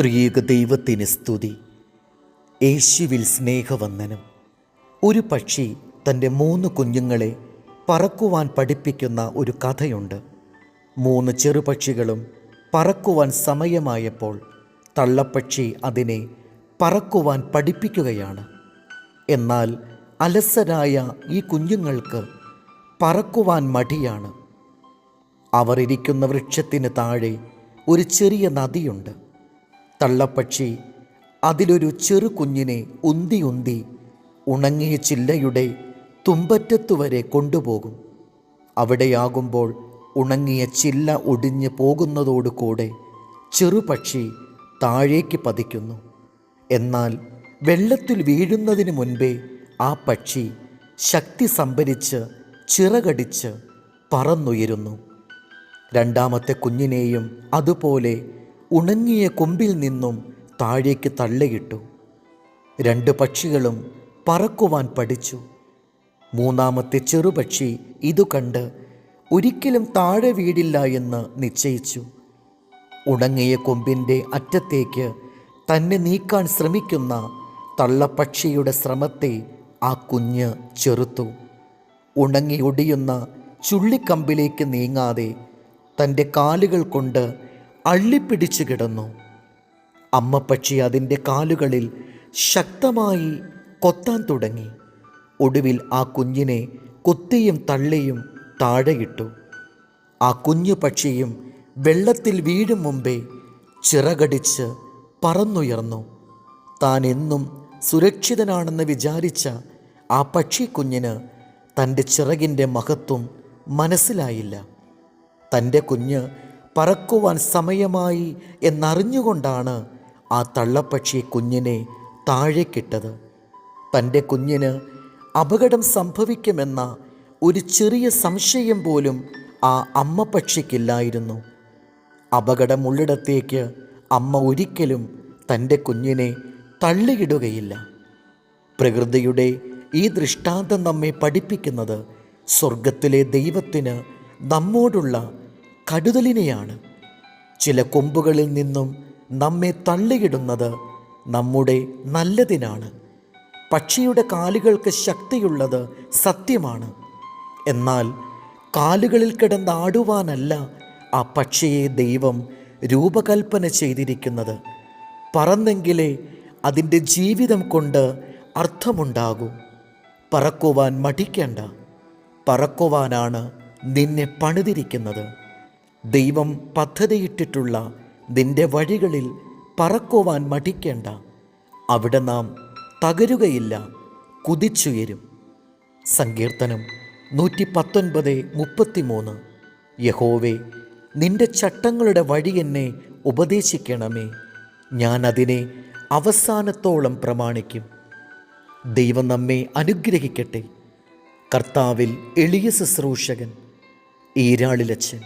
ത്രിയേക ദൈവത്തിന് സ്തുതി. യേശുവിൽ സ്നേഹവന്ദനം. ഒരു പക്ഷി തന്റെ മൂന്ന് കുഞ്ഞുങ്ങളെ പറക്കുവാൻ പഠിപ്പിക്കുന്ന ഒരു കഥയുണ്ട്. മൂന്ന് ചെറുപക്ഷികളും പറക്കുവാൻ സമയമായപ്പോൾ തള്ളപ്പക്ഷി അതിനെ പറക്കുവാൻ പഠിപ്പിക്കുകയാണ്. എന്നാൽ അലസരായ ഈ കുഞ്ഞുങ്ങൾക്ക് പറക്കുവാൻ മടിയാണ്. അവർ ഇരിക്കുന്ന വൃക്ഷത്തിന് താഴെ ഒരു ചെറിയ നദിയുണ്ട്. തള്ളപ്പക്ഷി അതിലൊരു ചെറു കുഞ്ഞിനെ ഉന്തി ഉന്തി ഉണങ്ങിയ ചില്ലയുടെ തുമ്പറ്റത്തു വരെ കൊണ്ടുപോകും. അവിടെയാകുമ്പോൾ ഉണങ്ങിയ ചില്ല ഒടിഞ്ഞു പോകുന്നതോടുകൂടെ ചെറുപക്ഷി താഴേക്ക് പതിക്കുന്നു. എന്നാൽ വെള്ളത്തിൽ വീഴുന്നതിന് മുൻപേ ആ പക്ഷി ശക്തി സംഭരിച്ച് ചിറകടിച്ച് പറന്നുയരുന്നു. രണ്ടാമത്തെ കുഞ്ഞിനെയും അതുപോലെ ഉണങ്ങിയ കൊമ്പിൽ നിന്നും താഴേക്ക് തള്ളിയിട്ടു. രണ്ട് പക്ഷികളും പറക്കുവാൻ പഠിച്ചു. മൂന്നാമത്തെ ചെറുപക്ഷി ഇതു കണ്ട് ഒരിക്കലും താഴെ വീടില്ല എന്ന് നിശ്ചയിച്ചു. ഉണങ്ങിയ കൊമ്പിന്റെ അറ്റത്തേക്ക് തന്നെ നീക്കാൻ ശ്രമിക്കുന്ന തള്ളപ്പക്ഷിയുടെ ശ്രമത്തെ ആ കുഞ്ഞ് ചെറുത്തു. ഉണങ്ങി ഒടിയുന്ന ചുള്ളിക്കമ്പിലേക്ക് നീങ്ങാതെ തന്റെ കാലുകൾ കൊണ്ട് അള്ളിപ്പിടിച്ചു കിടന്നു. അമ്മ പക്ഷി അതിന്റെ കാലുകളിൽ ശക്തമായി കൊത്താൻ തുടങ്ങി. ഒടുവിൽ ആ കുഞ്ഞിനെ കൊത്തിയും തള്ളിയും താഴെയിട്ടു. ആ കുഞ്ഞു പക്ഷിയും വെള്ളത്തിൽ വീഴും മുമ്പേ ചിറകടിച്ച് പറന്നുയർന്നു. താൻ എന്നും സുരക്ഷിതനാണെന്ന് വിചാരിച്ച ആ പക്ഷി കുഞ്ഞിന് തന്റെ ചിറകിന്റെ മഹത്വം മനസ്സിലായില്ല. തന്റെ കുഞ്ഞ് പറക്കുവാൻ സമയമായി എന്നറിഞ്ഞുകൊണ്ടാണ് ആ തള്ളപ്പക്ഷി കുഞ്ഞിനെ താഴേക്കിട്ടത്. തന്റെ കുഞ്ഞിന് അപകടം സംഭവിക്കുമെന്ന ഒരു ചെറിയ സംശയം പോലും ആ അമ്മ പക്ഷിക്കില്ലായിരുന്നു അപകടമുള്ളിടത്തേക്ക് അമ്മ ഒരിക്കലും തന്റെ കുഞ്ഞിനെ തള്ളിയിടുകയില്ല. പ്രകൃതിയുടെ ഈ ദൃഷ്ടാന്തം നമ്മെ പഠിപ്പിക്കുന്നത് സ്വർഗത്തിലെ ദൈവത്തിന് നമ്മോടുള്ള കടുതലിനെയാണ്. ചില കൊമ്പുകളിൽ നിന്നും നമ്മെ തള്ളിയിടുന്നത് നമ്മുടെ നല്ലതിനാണ്. പക്ഷിയുടെ കാലുകൾക്ക് ശക്തിയുള്ളത് സത്യമാണ്. എന്നാൽ കാലുകളിൽ കിടന്നാടുവാനല്ല ആ പക്ഷിയെ ദൈവം രൂപകൽപ്പന ചെയ്തിരിക്കുന്നത്. പറന്നെങ്കിലേ അതിന്റെ ജീവിതം കൊണ്ട് അർത്ഥമുണ്ടാകൂ. പറക്കുവാൻ മടിക്കേണ്ട. പറക്കുവാനാണ് നിന്നെ പണിതിരിക്കുന്നത്. ദൈവം പദ്ധതിയിട്ടിട്ടുള്ള നിന്റെ വഴികളിൽ പറക്കുവാൻ മടിക്കേണ്ട. അവിടെ നാം തകരുകയില്ല കുതിച്ചുയരും. സങ്കീർത്തനം നൂറ്റി പത്തൊൻപത് മുപ്പത്തിമൂന്ന്. യഹോവേ നിന്റെ ചട്ടങ്ങളുടെ വഴി എന്നെ ഉപദേശിക്കണമേ. ഞാൻ അതിനെ അവസാനത്തോളം പ്രമാണിക്കും. ദൈവം നമ്മെ അനുഗ്രഹിക്കട്ടെ. കർത്താവിൽ എളിയ ശുശ്രൂഷകൻ ഈരാളിലച്ചൻ